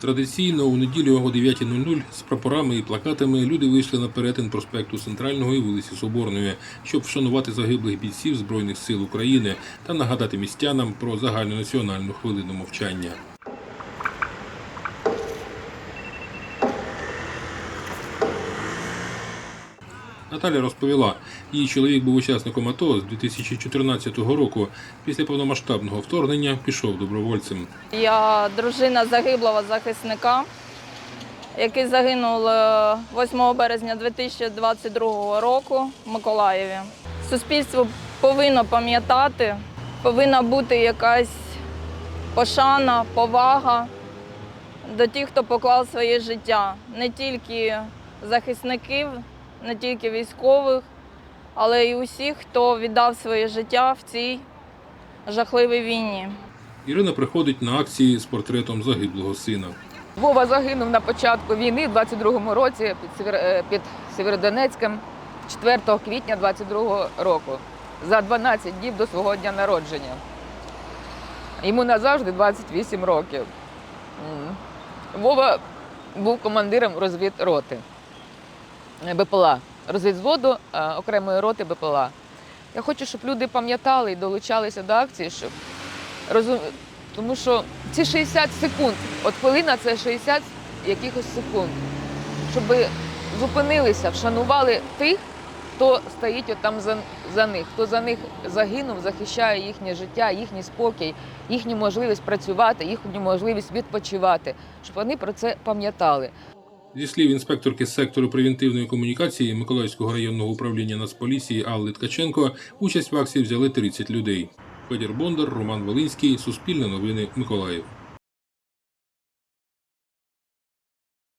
Традиційно у неділю о 9.00 з прапорами і плакатами люди вийшли на перетин проспекту Центрального і вулиці Соборної, щоб вшанувати загиблих бійців Збройних сил України та нагадати містянам про загальнонаціональну хвилину мовчання. Наталя розповіла, її чоловік був учасником АТО з 2014 року. Після повномасштабного вторгнення пішов добровольцем. Я дружина загиблого захисника, який загинув е, 8 березня 2022 року в Миколаєві. Суспільство повинно пам'ятати, повинна бути якась пошана, повага до тих, хто поклав своє життя. Не тільки захисників, не тільки військових, але й усіх, хто віддав своє життя в цій жахливій війні. Ірина приходить на акції з портретом загиблого сина. Вова загинув на початку війни в 22-му році під, е, під Сєвєродонецьком 4 квітня 22-го року за 12 днів до свого дня народження. Йому назавжди 28 років. Вова був командиром розвідроти БПЛА, розвідзводу е, окремої роти БПЛА. Я хочу, щоб люди пам'ятали і долучалися до акції, щоб розум... тому що ці 60 секунд, от хвилина це 60 якихось секунд, щоб зупинилися, вшанували тих, хто стоїть отам за, за них, хто за них загинув, захищає їхнє життя, їхній спокій, їхню можливість працювати, їхню можливість відпочивати, щоб вони про це пам'ятали. Зі слів інспекторки сектору превентивної комунікації Миколаївського районного управління Нацполіції Алли Ткаченко, участь в акції взяли 30 людей. Федір Бондар, Роман Волинський, Суспільне новини, Миколаїв.